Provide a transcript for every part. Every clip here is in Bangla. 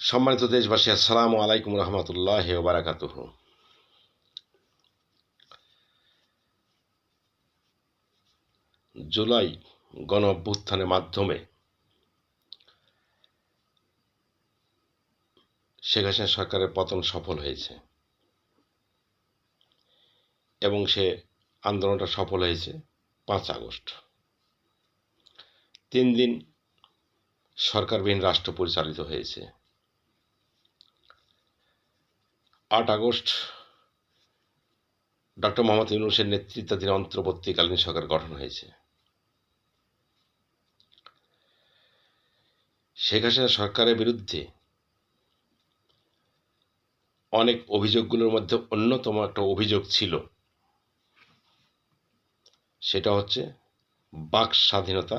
সম্মানিত দেশবাসী, আসসালামু আলাইকুম রহমতুল্লাহ বারাকাতুহ। জুলাই গণ অভ্যুত্থানের মাধ্যমে শেখ হাসিনা সরকারের পতন সফল হয়েছে এবং সে আন্দোলনটা সফল হয়েছে পাঁচ আগস্ট। তিন দিন সরকারবিহীন রাষ্ট্র পরিচালিত হয়েছে। আট আগস্ট ডক্টর মোহাম্মদ ইউনুসের নেতৃত্বাধীন অন্তর্বর্তীকালীন সরকার গঠন হয়েছে। শেখ হাসিনা সরকারের বিরুদ্ধে অনেক অভিযোগগুলোর মধ্যে অন্যতম একটা অভিযোগ ছিল, সেটা হচ্ছে বাক স্বাধীনতা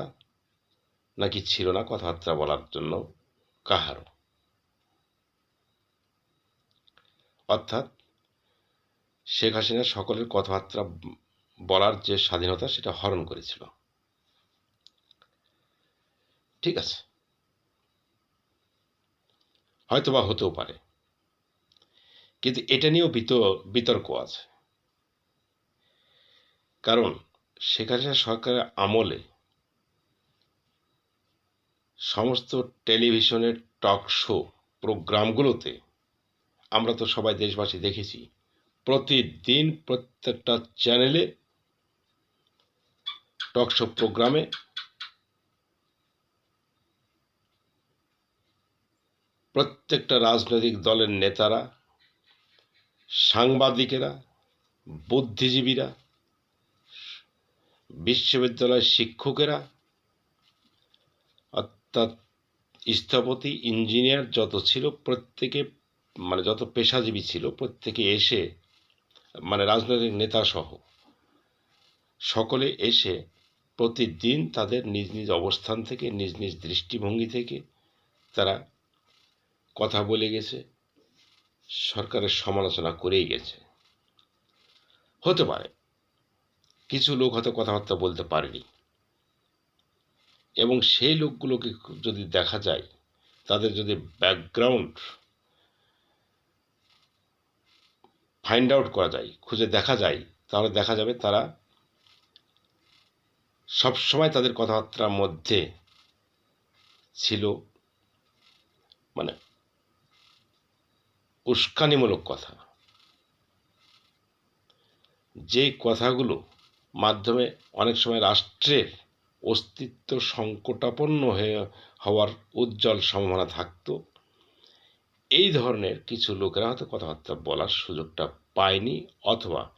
নাকি ছিল না কথাবার্তা বলার জন্য কাহারও? অর্থাৎ শেখ হাসিনা সকলের কথাবার্তা বলার যে স্বাধীনতা, সেটা হরণ করেছিল। ঠিক আছে। হয়তো বা হতেও পারে। কিন্তু এটা নিয়েও বিতর্ক আছে। কারণ শেখ হাসিনা সরকারের আমলে সমস্ত টেলিভিশনের টক শো প্রোগ্রামগুলোতে আমরা তো সবাই দেশবাসী দেখেছি। প্রতিদিন প্রত্যেকটা চ্যানেলে টকশো প্রোগ্রামে প্রত্যেকটা রাজনৈতিক দলের নেতারা, সাংবাদিকেরা, বুদ্ধিজীবীরা, বিশ্ববিদ্যালয়ের শিক্ষকেরা, অর্থাৎ স্থপতি ইঞ্জিনিয়ার যত ছিল প্রত্যেকে মানে যত পেশাজীবী ছিল, প্রত্যেকে এসে মানে রাজনৈতিক নেতা সহ সকলে এসে প্রতিদিন তাদের নিজ নিজ অবস্থান থেকে, নিজ নিজ দৃষ্টিভঙ্গি থেকে তারা কথা বলে গেছে, সরকারের সমালোচনা করেই গেছে। হতে পারে, কিছু লোক হয়তো কথাবার্তা বলতে পারেনি। এবং সেই লোকগুলোকে যদি দেখা যায়, তাদের যদি ব্যাকগ্রাউন্ড ফাইন্ড আউট করা যায়, খুঁজে দেখা যায়, তাহলে দেখা যাবে তারা সবসময় তাদের কথাবার্তার মধ্যে ছিল মানে উস্কানিমূলক কথা। যে কথাগুলো মাধ্যমে অনেক সময় রাষ্ট্রের অস্তিত্ব সংকটাপন্ন হয়ে হওয়ার উজ্জ্বল সম্ভাবনা থাকত এই ধরনের কিছু লোকেরা হয়তো কথাবার্তা বলার সুযোগটা পায়নি অথবা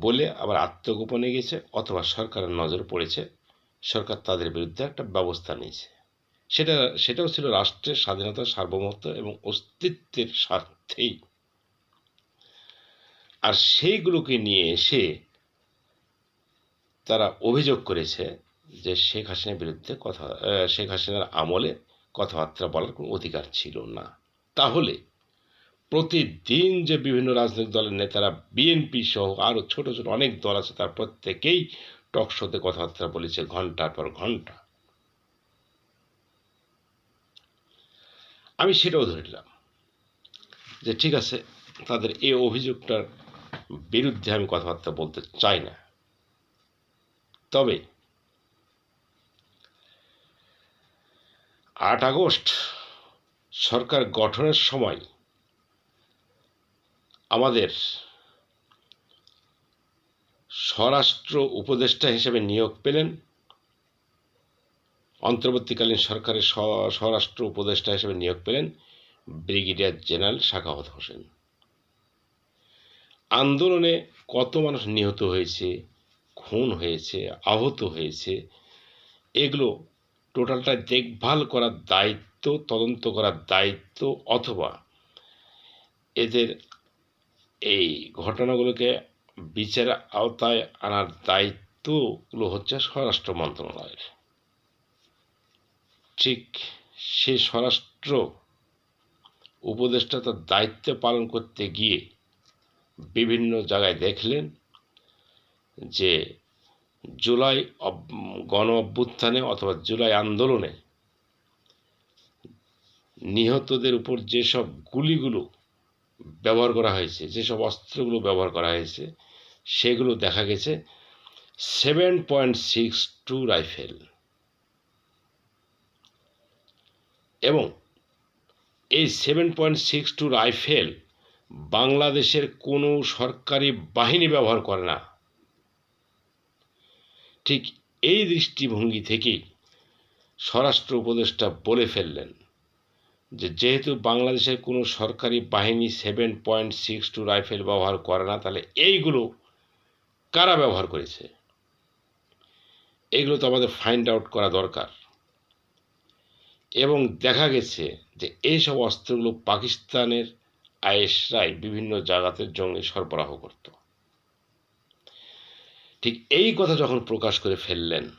বলে আবার আত্মগোপনে গেছে অথবা সরকারের নজর পড়েছে। সরকার তাদের বিরুদ্ধে একটা ব্যবস্থা নিয়েছে। সেটা, সেটাও ছিল রাষ্ট্রের স্বাধীনতা, সার্বভৌমত্ব এবং অস্তিত্বের স্বার্থেই। আর সেইগুলোকে নিয়ে এসে তারা অভিযোগ করেছে যে শেখ হাসিনার বিরুদ্ধে কথা শেখ হাসিনার আমলে কথাবার্তা বলার কোনো অধিকার ছিল না। তাহলে প্রতিদিন যে বিভিন্ন রাজনৈতিক দলের নেতারা বিএনপি সহ আরও ছোট ছোট অনেক দল আছে, তার প্রত্যেকেই টক শোতে কথাবার্তা বলেছে ঘণ্টার পর ঘণ্টা। আমি সেটাও ধরে নিলাম যে ঠিক আছে, তাদের এই অভিযোগটার বিরুদ্ধে আমি কথাবার্তা বলতে চাই না। তবে আট আগস্ট, সরকার গঠনের সময় আমাদের স্বরাষ্ট্র উপদেষ্টা হিসেবে নিয়োগ পেলেন। অন্তর্বর্তীকালীন সরকারের স্বরাষ্ট্র উপদেষ্টা হিসেবে নিয়োগ পেলেন ব্রিগেডিয়ার জেনারেল শাখাওয়াত হোসেন। আন্দোলনে কত মানুষ নিহত হয়েছে, খুন হয়েছে, আহত হয়েছে, এগুলো টোটালটা দেখভাল করার দায়িত্ব, তদন্ত করার দায়িত্ব অথবা এদের এই ঘটনাগুলোকে বিচার আওতায় আনার দায়িত্বগুলো হচ্ছে স্বরাষ্ট্র মন্ত্রণালয়ের। ঠিক সে স্বরাষ্ট্র উপদেষ্টা তার দায়িত্ব পালন করতে গিয়ে বিভিন্ন জায়গায় দেখলেন যে জুলাই গণ অভ্যুত্থানে অথবা জুলাই আন্দোলনে নিহতদের উপর যেসব গুলিগুলো ব্যবহার করা হয়েছে, যেসব অস্ত্রগুলো ব্যবহার করা হয়েছে, সেগুলো দেখা গেছে seven point six two rifle. এবং এই seven point six two rifle বাংলাদেশের কোনো সরকারি বাহিনী ব্যবহার করে না। ঠিক এই দৃষ্টিভঙ্গি থেকেই স্বরাষ্ট্র উপদেষ্টা বলে ফেললেন যে যেহেতু বাংলাদেশের কোনো সরকারি বাহিনী seven point six two rifle ব্যবহার করে না, তাহলে এইগুলো কারা ব্যবহার করেছে? এগুলো তো আমাদের ফাইন্ড আউট করা দরকার। এবং দেখা গেছে যে এইসব অস্ত্রগুলো পাকিস্তানের আয়েসরাই বিভিন্ন জায়গাতে জঙ্গি সরবরাহ করত। ঠিক এই কথা যখন প্রকাশ করে ফেললেন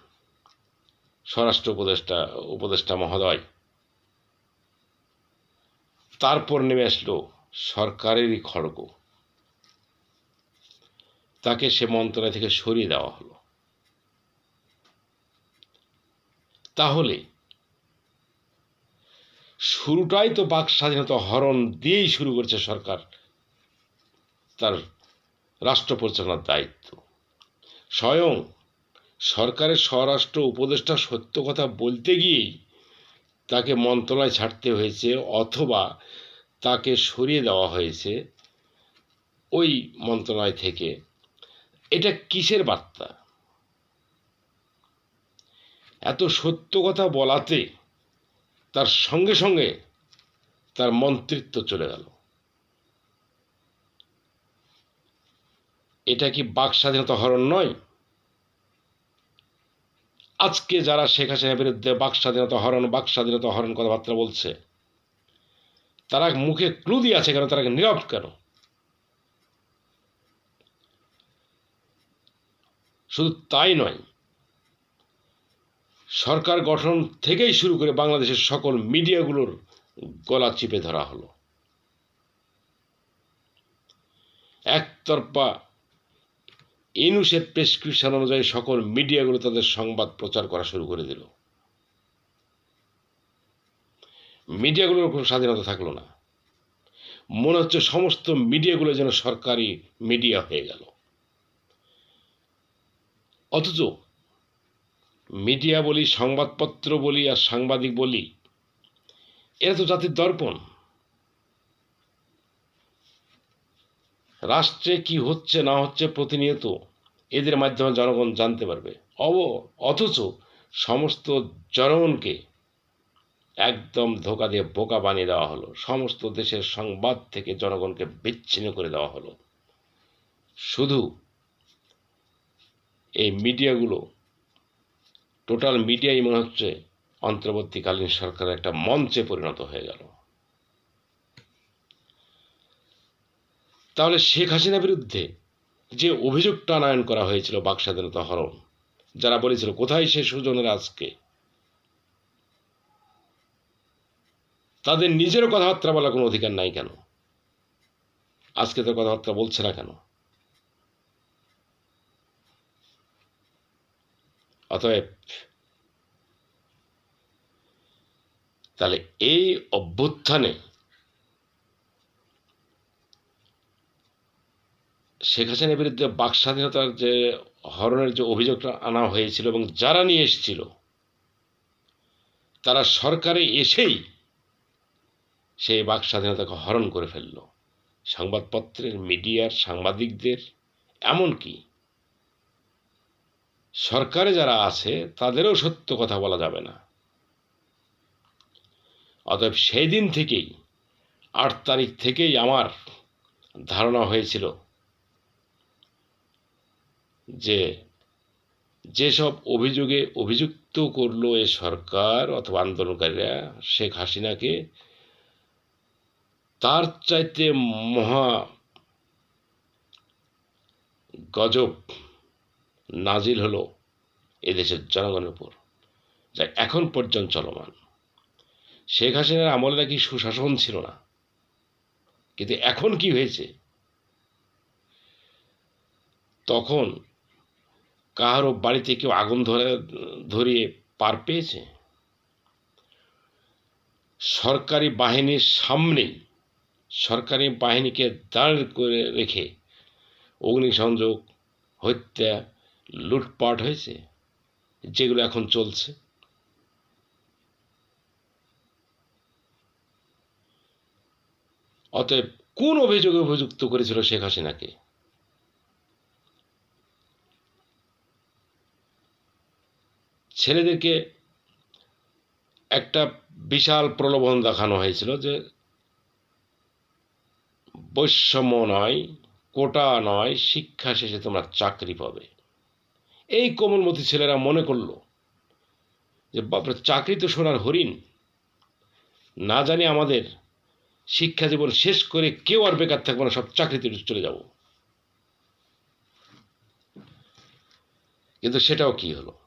স্বরাষ্ট্র উপদেষ্টা উপদেষ্টা মহোদয়, তারপর নেমে আসলো সরকারেরই খড়গ। তাকে সে মন্ত্রণালয় থেকে সরিয়ে দেওয়া হলো। তাহলে শুরুটাই তো বাক স্বাধীনতা হরণ দিয়েই শুরু করেছে সরকার, তার রাষ্ট্র পরিচালনার দায়িত্ব। স্বয়ং সরকারের স্বরাষ্ট্র উপদেষ্টা সত্য কথা বলতে গিয়েই তাকে মন্ত্রণায় ছাড়তে হয়েছে অথবা তাকে সরিয়ে দেওয়া হয়েছে ওই মন্ত্রণালয় থেকে। এটা কিসের বার্তা? এত সত্য কথা বলাতে তার সঙ্গে সঙ্গে তার মন্ত্রিত্ব চলে গেল। এটা কি বাক স্বাধীনতা হরণ নয়? আজকে যারা শেখ হাসিনার বিরুদ্ধে বাক স্বাধীনতা হরণ, বাক স্বাধীনতা হরণ কথাবার্তা বলছে, তারা মুখে ক্লু দিয়ে আছে কেন? তারা নীরব কেন? শুধু তাই নয়, সরকার গঠন থেকেই শুরু করে বাংলাদেশের সকল মিডিয়াগুলোর গলা চিপে ধরা হলো। একতরফা ইনুসের প্রেসক্রিপশন অনুযায়ী সকল মিডিয়াগুলো তাদের সংবাদ প্রচার করা শুরু করে দিল। মিডিয়াগুলোর কোনো স্বাধীনতা থাকল না। মনে হচ্ছে সমস্ত মিডিয়াগুলো যেন সরকারি মিডিয়া হয়ে গেল। অথচ মিডিয়া বলি, সংবাদপত্র বলি আর সাংবাদিক বলি, এরা তো জাতির দর্পণ। রাষ্ট্রে কি হচ্ছে, না হচ্ছে প্রতিনিয়ত এদের মাধ্যমে জনগণ জানতে পারবে। অব, অথচ সমস্ত জনগণকে একদম ধোকা দিয়ে বোকা বানিয়ে দেওয়া হলো। সমস্ত দেশের সংবাদ থেকে জনগণকে বিচ্ছিন্ন করে দেওয়া হলো। শুধু এই মিডিয়াগুলো, টোটাল মিডিয়াই মনে হচ্ছে অন্তর্বর্তীকালীন সরকারের একটা মঞ্চে পরিণত হয়ে গেল। তাহলে শেখ হাসিনার বিরুদ্ধে যে অভিযোগটা আনয়ন করা হয়েছিল বাক স্বাধীনতা হরণ, যারা বলেছিল, কোথায় সে সুজনের আজকে? তাদের নিজেরও কথাবার্তা বলার কোনো অধিকার নাই কেন? আজকে তার কথাবার্তা বলছে না কেন? অতএব তাহলে এই অভ্যুত্থানে শেখ হাসিনার বিরুদ্ধে বাক স্বাধীনতার যে হরণের যে অভিযোগটা আনা হয়েছিল এবং যারা নিয়ে এসেছিল, তারা সরকারে এসেই সেই বাক স্বাধীনতাকে হরণ করে ফেলল। সংবাদপত্রের, মিডিয়ার, সাংবাদিকদের, এমনকি সরকারে যারা আছে, তাদেরও সত্য কথা বলা যাবে না। অতএব সেই দিন থেকেই, আট তারিখ থেকেই আমার ধারণা হয়েছিল যে যেসব অভিযোগে অভিযুক্ত করল এ সরকার অথবা আন্দোলনকারীরা, শেখ হাসিনাকে, তার চাইতে মহা গজব নাজিল হলো এদেশের জনগণের উপর, যা এখন পর্যন্ত চলমান। শেখ হাসিনার আমলে নাকি সুশাসন ছিল না, কিন্তু এখন কি হয়েছে? তখন কারও বাড়িতে কেউ আগুন ধরে, ধরিয়ে পার পেয়েছে? সরকারি বাহিনীর সামনেই সরকারি বাহিনীকে দাঁড় করে রেখে অগ্নিসংযোগ, হত্যা, লুটপাট হয়েছে, যেগুলো এখন চলছে। অতএব কোন অভিযোগে অভিযুক্ত করেছিল শেখ হাসিনাকে? ছেলেদেরকে একটা বিশাল প্রলোভন দেখানো হয়েছিল যে বৈষম্য নয়, কোটা নয়, শিক্ষা শেষে তোমরা চাকরি পাবে। এই কোমলমতি ছেলেরা মনে করল যে, বাপরে, চাকরি তো সোনার হরিণ। না জানি আমাদের শিক্ষা জীবন শেষ করে কেউ আর বেকার থাকব না, সব চাকরিতে চলে যাব। কিন্তু সেটাও কি হলো?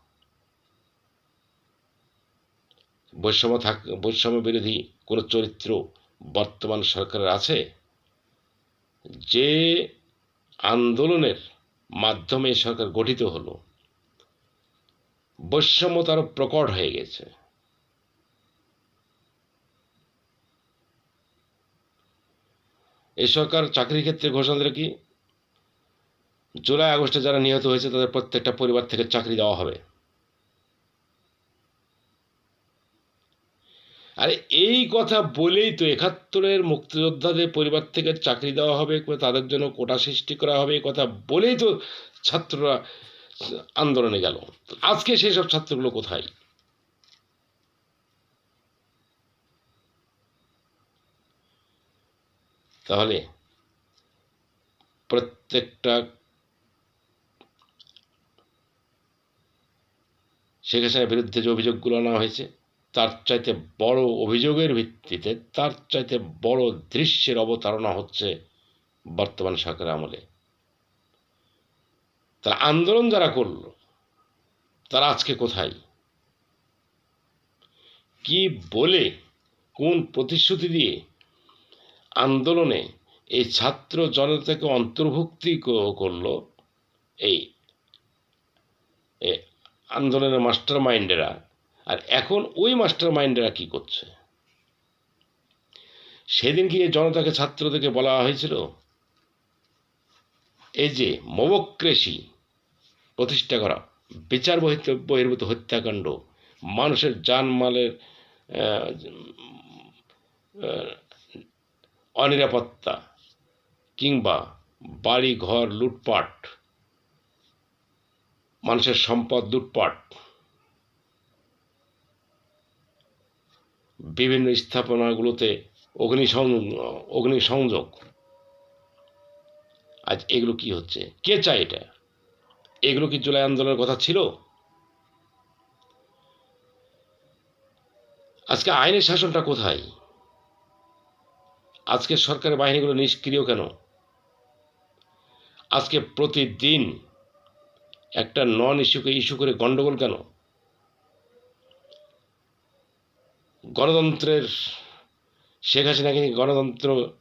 বৈষম্য থাক, বৈষম্য বিরোধী কোনো চরিত্র বর্তমান সরকারের আছে? যে আন্দোলনের মাধ্যমে সরকার গঠিত হলো, বৈষম্য তারও প্রকট হয়ে গেছে। এই সরকার চাকরির ক্ষেত্রে ঘোষণা দিল কি? জুলাই, আগস্টে যারা নিহত হয়েছে, তাদের প্রত্যেকটা পরিবার থেকে চাকরি দেওয়া হবে। আরে এই কথা বলেই তো একাত্তরের মুক্তিযোদ্ধাদের পরিবার থেকে চাকরি দেওয়া হবে তাদের জন্য কোটা সৃষ্টি করা হবে, এই কথা বলেই তো ছাত্ররা আন্দোলনে গেল। আজকে সেই সব ছাত্রগুলো কোথায়? তাহলে প্রত্যেকটা শেখ হাসিনার বিরুদ্ধে যে অভিযোগগুলো আনা হয়েছে তার চাইতে বড় অভিযোগের ভিত্তিতে তার চাইতে বড় দৃশ্যের অবতারণা হচ্ছে বর্তমান সরকারের আমলে। তারা আন্দোলন যারা করল, তারা আজকে কোথায়? কি বলে, কোন প্রতিশ্রুতি দিয়ে আন্দোলনে এই ছাত্র জনতাকে অন্তর্ভুক্তি করল এই আন্দোলনের মাস্টার মাইন্ডেরা আর এখন ওই মাস্টার মাইন্ডেরা কি করছে? সেদিন কি জনতাকে ছাত্রদেরকে বলা হয়েছিল? এই যে মবক্রেসি প্রতিষ্ঠা করা, বিচার বহির্ভূত হত্যাকাণ্ড, মানুষের জানমালের অনিরাপত্তা কিংবা বাড়ি ঘর লুটপাট, মানুষের সম্পদ লুটপাট বিভিন্ন স্থাপনাগুলোতে অগ্নিসং অগ্নিসংযোগ আজ এগুলো কি হচ্ছে? কে চায় এটা? এগুলো কি জুলাই আন্দোলনের কথা ছিল? আজকে আইনের শাসনটা কোথায়? আজকে সরকারের বাহিনীগুলো নিষ্ক্রিয় কেন? আজকে প্রতিদিন একটা নন ইস্যুকে ইস্যু করে গন্ডগোল কেন? গণতন্ত্রের শেখ হাসিনাকে গণতন্ত্র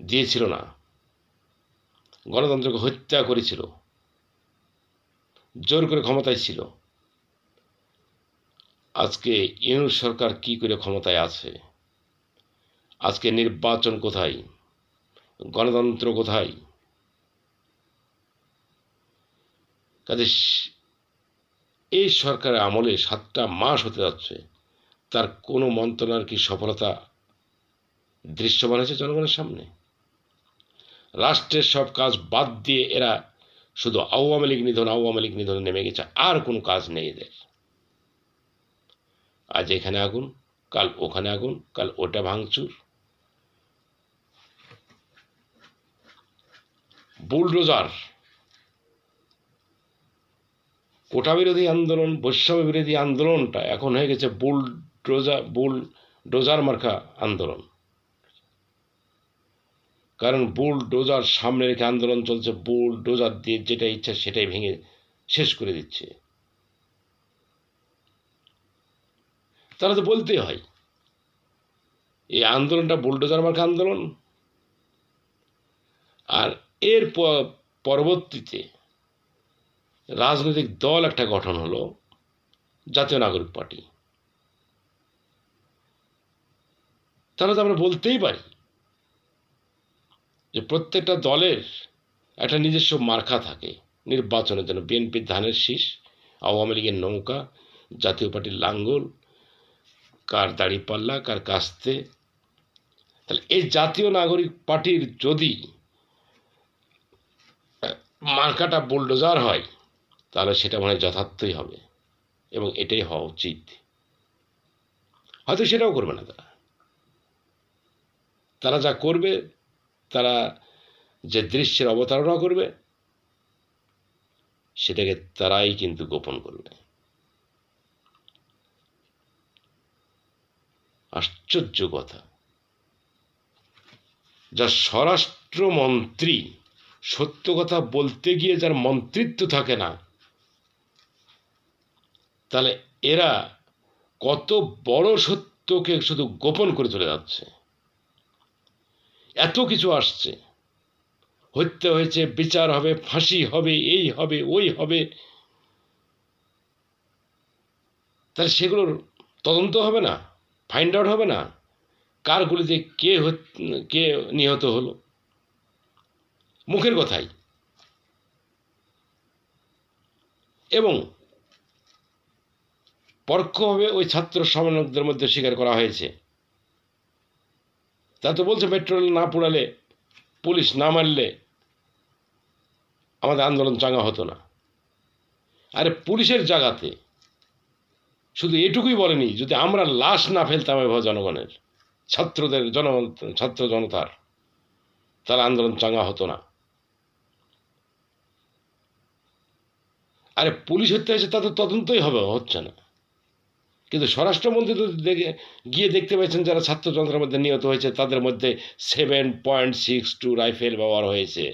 দিয়েছিল না। গণতন্ত্রকে হত্যা করেছিল। জোর করে ক্ষমতায় ছিল। আজকে ইউনুস সরকার কি করে ক্ষমতায় আছে? আজকে নির্বাচন কোথায়? গণতন্ত্র কোথায়? কাজে এই সরকারের আমলে সাতটা মাস হতে যাচ্ছে। তার কোনো মন্ত্রণার কি সফলতা দৃশ্যমান হয়েছে জনগণের সামনে? রাষ্ট্রের সব কাজ বাদ দিয়ে এরা শুধু আওয়ামী লীগ নিধন, আওয়ামী লীগ নিধনে নেমে গেছে। আর কোনো কাজ নেই এদের। আজ এখানে আগুন, কাল ওখানে আগুন, কাল ওটা ভাঙচুর। বুলডোজার কোটা বিরোধী আন্দোলন বৈষম্য বিরোধী আন্দোলনটা এখন হয়ে গেছে বুল ডোজা বুল, ডোজার মার্কা আন্দোলন। কারণ বুল, ডোজার সামনে রেখে আন্দোলন চলছে, বুল, ডোজার দিয়ে যেটা ইচ্ছা সেটাই ভেঙে শেষ করে দিচ্ছে। তারা তো বলতেই হয়, এই আন্দোলনটা বুলডোজার মার্কা আন্দোলন। আর এর পরবর্তীতে রাজনৈতিক দল একটা গঠন হলো জাতীয় নাগরিক পার্টি। তাহলে তো আমরা বলতেই পারি যে প্রত্যেকটা দলের একটা নিজস্ব মার্কা থাকে। নির্বাচনের জন্য বিএনপির ধানের শীষ, আওয়ামী লীগের নৌকা, জাতীয় পার্টির লাঙ্গল, কার দাড়িপাল্লা, কার কাস্তে। তাহলে এই জাতীয় নাগরিক পার্টির যদি মার্কাটা বুলডোজার হয়, তাহলে সেটা মনে যথার্থই হবে এবং এটাই হওয়া উচিত। হয়তো সেটাও করবে না তারা। তারা যা করবে, তারা যে দৃশ্যের অবতারণা করবে, সেটাকে তারাই কিন্তু গোপন করবে। আশ্চর্য কথা। যা স্বরাষ্ট্রমন্ত্রী সত্য কথা বলতে গিয়ে যার মন্ত্রিত্ব থাকে না, তাহলে এরা কত বড় সত্যকে শুধু গোপন করে চলে যাচ্ছে। এত কিছু আসছে। হত্যা হয়েছে, বিচার হবে, ফাঁসি হবে, এই হবে, ওই হবে। তাহলে সেগুলোর তদন্ত হবে না? ফাইন্ড আউট হবে না? কার গুলিতে কে কে নিহত হলো? মুখের কথাই। এবং পরোক্ষভাবে ওই ছাত্র সমন্বয়কদের মধ্যে স্বীকার করা হয়েছে। তা তো বলছে পেট্রোল না পোড়ালে, পুলিশ না মারলে আমাদের আন্দোলন চাঙ্গা হতো না। আরে পুলিশের জায়গাতে শুধু এটুকুই বলেনি, যদি আমরা লাশ না ফেলতাম এভাবে জনগণের, ছাত্রদের জন, ছাত্র জনতার, তাহলে আন্দোলন চাঙ্গা হতো না। আরে পুলিশ হত্যা হয়েছে তাদের তদন্তই হবে, হচ্ছে না। কিন্তু স্বরাষ্ট্রমন্ত্রী তো গিয়ে দেখতে পেয়েছেন যারা ছাত্রযন্ত্রের মধ্যে নিহত হয়েছে, তাদের মধ্যে seven point six two rifle ব্যবহার হয়েছে।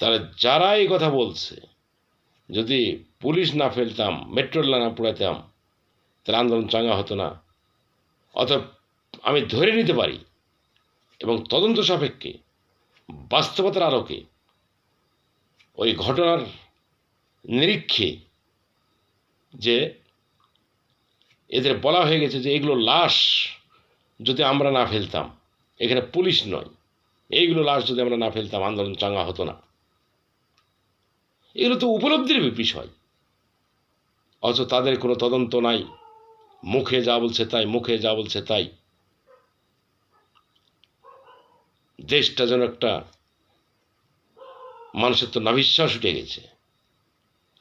তাহলে যারা এই কথা বলছে, যদি পুলিশ না ফেলতাম মেট্রোল না পোড়াতাম তাহলে আন্দোলন চাঙ্গা হতো না। অতএব আমি ধরে নিতে পারি এবং তদন্ত সাপেক্ষে বাস্তবতার আলোকে ওই ঘটনার নিরীক্ষে যে এদের বলা হয়ে গেছে যে এগুলো লাশ যদি আমরা না ফেলতাম, এখানে পুলিশ নয়, এইগুলো লাশ যদি আমরা না ফেলতাম, আন্দোলন চাঙ্গা হতো না। এগুলো তো উপলব্ধির বিষয়। অথচ তাদের কোনো তদন্ত নাই। মুখে যা বলছে তাই, মুখে যা বলছে তাই। দেশটা যেন একটা মানুষের তো নাভিশ্বাস উঠে গেছে।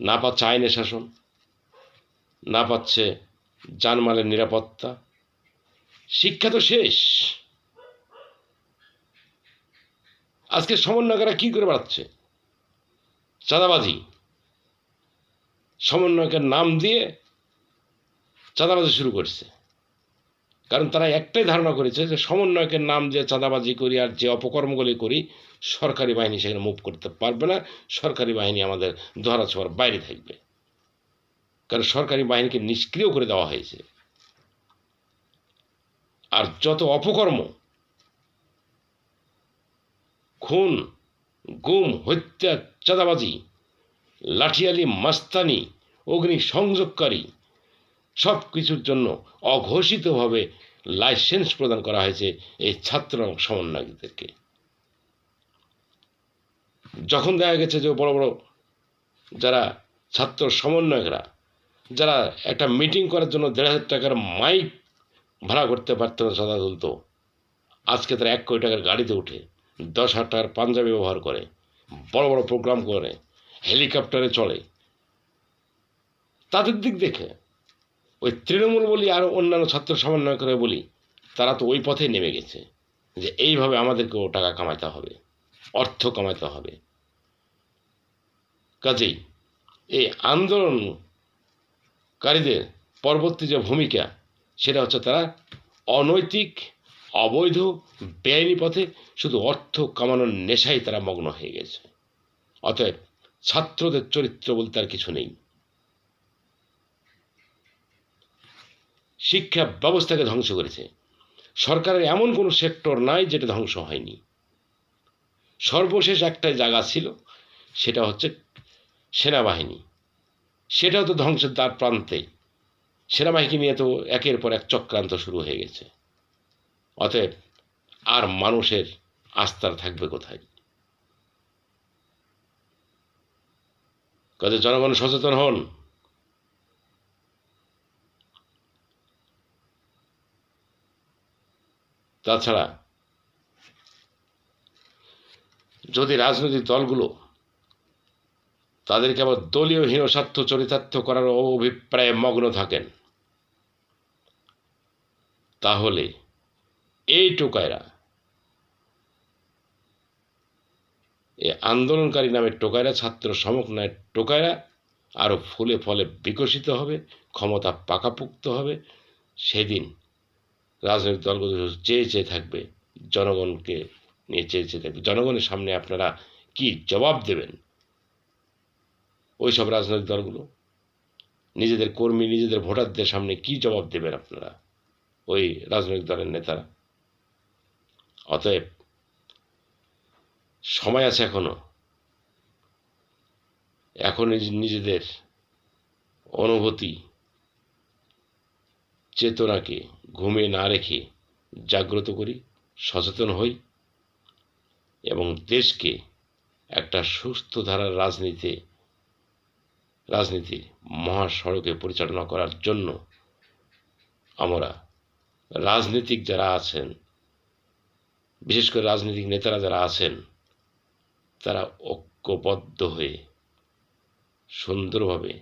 না পাচ্ছে আইনের শাসন। না পাচ্ছে জানমালের নিরাপত্তা। শিক্ষা তো শেষ। আজকে সমন্বয়করা কি করে বেড়াচ্ছে? চাঁদাবাজি। সমন্বয়কের নাম দিয়ে চাঁদাবাজি শুরু করছে। কারণ তারা একটাই ধারণা করেছে যে সমন্বয়কের নাম দিয়ে চাঁদাবাজি করি আর যে অপকর্মগুলি করি, সরকারি বাহিনী সেখানে মুভ করতে পারবে না। সরকারি বাহিনী আমাদের ধরা ছোঁয়ার বাইরে থাকবে। কারণ সরকারি বাহিনীকে নিষ্ক্রিয় করে দেওয়া হয়েছে। আর যত অপকর্ম, খুন, গুম, হত্যা, চাঁদাবাজি, লাঠিয়ালি, মাস্তানি অগ্নি সংযোগকারী সব কিছুর জন্য অঘোষিতভাবে লাইসেন্স প্রদান করা হয়েছে এই ছাত্র সমন্বয়কদেরকে। যখন দেখা গেছে যে বড় বড় যারা ছাত্র সমন্বয়করা যারা একটা মিটিং করার জন্য দেড় হাজার টাকার মাইক ভাড়া করতে পারত না তুলতো আজকে তারা এক কোটি টাকার গাড়িতে উঠে দশ হাজার টাকার পাঞ্জাবি ব্যবহার করে, বড় বড় প্রোগ্রাম করে হেলিকপ্টারে চলে তাদের দিক দেখে, ওই তৃণমূল বলি আর অন্যান্য ছাত্র সমন্বয় করে বলি, তারা তো ওই পথে নেমে গেছে যে এইভাবে আমাদেরকেও টাকা কামাইতে হবে, অর্থ কামাইতে হবে। কাজেই এই আন্দোলনকারীদের পরবর্তী যে ভূমিকা, সেটা হচ্ছে তারা অনৈতিক, অবৈধ, বেআইনি পথে শুধু অর্থ কামানোর নেশায় তারা মগ্ন হয়ে গেছে। অতএব ছাত্রদের চরিত্র বলতে আর কিছু নেই। শিক্ষা ব্যবস্থাকে ধ্বংস করেছে। সরকারের এমন কোনো সেক্টর নাই যেটা ধ্বংস হয়নি। সর্বশেষ একটা জায়গা ছিল, সেটা হচ্ছে সেনাবাহিনী। সেটাও তো ধ্বংসের দ্বার প্রান্তে। সেনাবাহিনী নিয়ে তো একের পর এক চক্রান্ত শুরু হয়ে গেছে। অতএব আর মানুষের আস্থার থাকবে কোথায়? কাজে জনগণ সচেতন হন। তাছাড়া যদি রাজনৈতিক দলগুলো তাদেরকে আবার দলীয় হীনস্বার্থ চরিতার্থ করার অভিপ্রায়ে মগ্ন থাকেন। তাহলে এই টোকায়রা এ আন্দোলনকারী নামে টোকায়রা ছাত্র সমন্বয়ের টোকায়রা আরও ফুলে ফলে বিকশিত হবে, ক্ষমতা পাকাপুক্ত হবে, সেদিন রাজনৈতিক দলগুলো চেয়ে চেয়ে থাকবে, জনগণকে নিয়ে চেয়ে চেয়ে থাকবে। জনগণের সামনে আপনারা কি জবাব দেবেন? ওই সব রাজনৈতিক দলগুলো। নিজেদের কর্মী, নিজেদের ভোটারদের সামনে কি জবাব দেবেন আপনারা? ওই রাজনৈতিক দলের নেতারা। অতএব সময় আছে এখনও। এখন নিজেদের অনুভূতি, চেতনাকে ঘুমে না রেখে জাগ্রত করি, সচেতন হই এবং দেশকে একটা সুস্থ ধারার রাজনীতি মহাসড়কে পরিচালনা করার জন্য আমরা রাজনীতিক যারা আছেন, বিশেষ করে রাজনৈতিক নেতারা যারা আছেন, তারা ঐক্যবদ্ধ হয়ে সুন্দরভাবে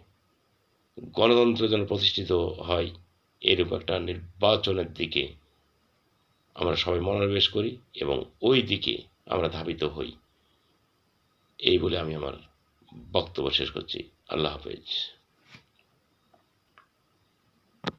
গণতন্ত্র যেন প্রতিষ্ঠিত হয় এরকম একটা নির্বাচনের দিকে আমরা সবাই মনোনিবেশ করি এবং ওই দিকে আমরা ধাবিত হই। এই বলে আমি আমার বক্তব্য শেষ করছি। আল্লাহ হাফেজ